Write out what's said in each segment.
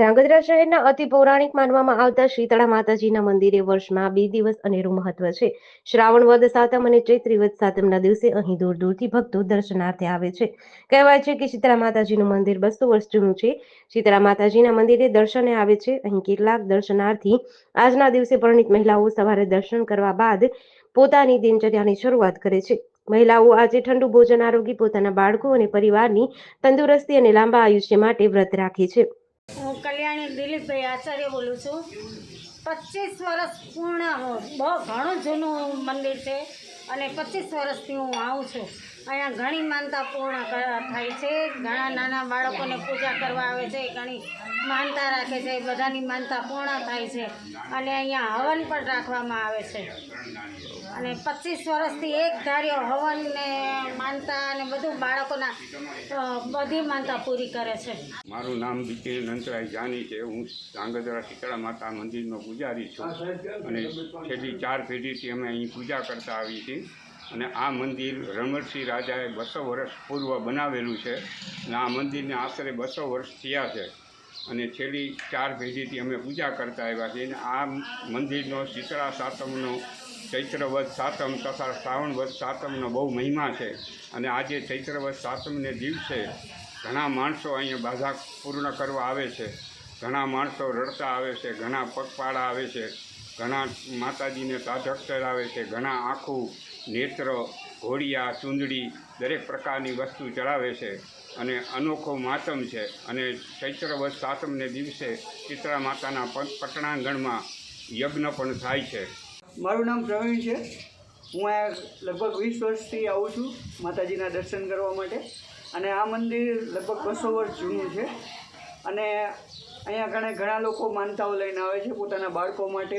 ધ્રાંગધ્રા શહેરના અતિ પૌરાણિક માનવામાં આવતા શીતળા માતાજીના મંદિરે વર્ષમાં બે દિવસ અનેરું મહત્વ છે. શ્રાવણ વદ સાતમ અને ચૈત્રી વદ સાતમના દિવસે અહીં દૂર દૂરથી ભક્તો દર્શનાર્થે આવે છે. કહેવાય છે કે શીતળા માતાજીનું મંદિર બસો વર્ષ જૂનું છે. શીતળા માતાજીના મંદિરે દર્શને આવે છે. અહીં કેટલાક દર્શનાર્થી આજના દિવસે પરિણિત મહિલાઓ સવારે દર્શન કરવા બાદ પોતાની દિનચર્યાની શરૂઆત કરે છે. મહિલાઓ આજે ઠંડુ ભોજન આરોગી પોતાના બાળકો અને પરિવારની તંદુરસ્તી અને લાંબા આયુષ્ય માટે વ્રત રાખે છે. કલ્યાણી દિલીપભાઈ આચાર્ય બોલું છું. પચીસ વર્ષ પૂર્ણ બહુ ઘણું જૂનું મંદિર છે અને પચીસ વર્ષથી હું આવું છું. અહીંયા ઘણી માનતા પૂર્ણ થાય છે. ઘણા નાના બાળકોને પૂજા કરવા આવે છે, ઘણી માનતા રાખે છે, બધાની માનતા પૂર્ણ થાય છે. અને અહીંયા હવન પણ રાખવામાં આવે છે. અને પચીસ વર્ષથી એક ધાર્યો હવન ને માનતા અને બધું બાળકોના બધી માનતા પૂરી કરે છે. મારું નામ બિપિન નંતરાય જાની છે. હું ધાંગધ્રા શીતળા માતા મંદિરનો પૂજારી છું. અને છેલ્લી ચાર પેઢીથી અમે અહીં પૂજા કરતા આવી છીએ. અને આ મંદિર રમણસિંહ રાજાએ બસો વર્ષ પૂર્વ બનાવેલું છે. અને આ મંદિરને આશરે બસો વર્ષ થયા છે. અને છેલ્લી ચાર પેઢીથી અમે પૂજા કરતા આવ્યા છીએ. અને આ મંદિરનો શીતળા સાતમનો ચૈત્રવત સાતમ તથા શ્રાવણ વધ સાતમનો બહુ મહિમા છે. અને આજે ચૈત્રવત સાતમને દિવસે ઘણા માણસો અહીંયા બાધા પૂર્ણ કરવા આવે છે. ઘણા માણસો રડતા આવે છે, ઘણા પગપાળા આવે છે, ઘણા માતાજીને સાધક ચડાવે છે, ઘણા આખું નેત્ર ઘોડિયા ચૂંદડી દરેક પ્રકારની વસ્તુ ચડાવે છે અને અનોખો માતમ છે. અને ચૈત્ર વસ સાતમને દિવસે ચિત્રા માતાના પટણાંગણમાં યજ્ઞ પણ થાય છે. મારું નામ પ્રવીણ છે. હું આ લગભગ વીસ વર્ષથી આવું છું માતાજીના દર્શન કરવા માટે. અને આ મંદિર લગભગ બસો વર્ષ જૂનું છે. અને અહીંયા ઘણા ઘણા લોકો માનતાઓ લઈને આવે છે પોતાના બાળકો માટે,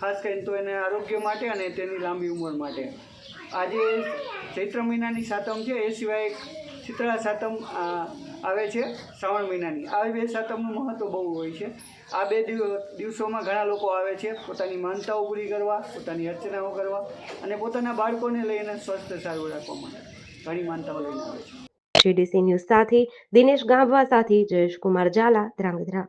ખાસ કરીને તો એને આરોગ્ય માટે અને તેની લાંબી ઉંમર માટે. આજે ચૈત્ર મહિનાની સાતમ છે, એ સિવાય શીતળા સાતમ આવે છે, શ્રાવણ મહિનાની. આ બે સાતમનું મહત્ત્વ બહુ હોય છે. આ બે દિવ- દિવસોમાં ઘણા લોકો આવે છે, પોતાની માનતાઓ પૂરી કરવા, પોતાની અર્ચનાઓ કરવા અને પોતાના બાળકોને લઈને સ્વસ્થ સારું રાખવા માટે ઘણી માનતાઓ લઈને આવે છે. જીડીસી ન્યૂઝ સાથે દિનેશ ગાંભવા સાથે જયેશ કુમાર ઝાલા, ધ્રાંગધ્રા.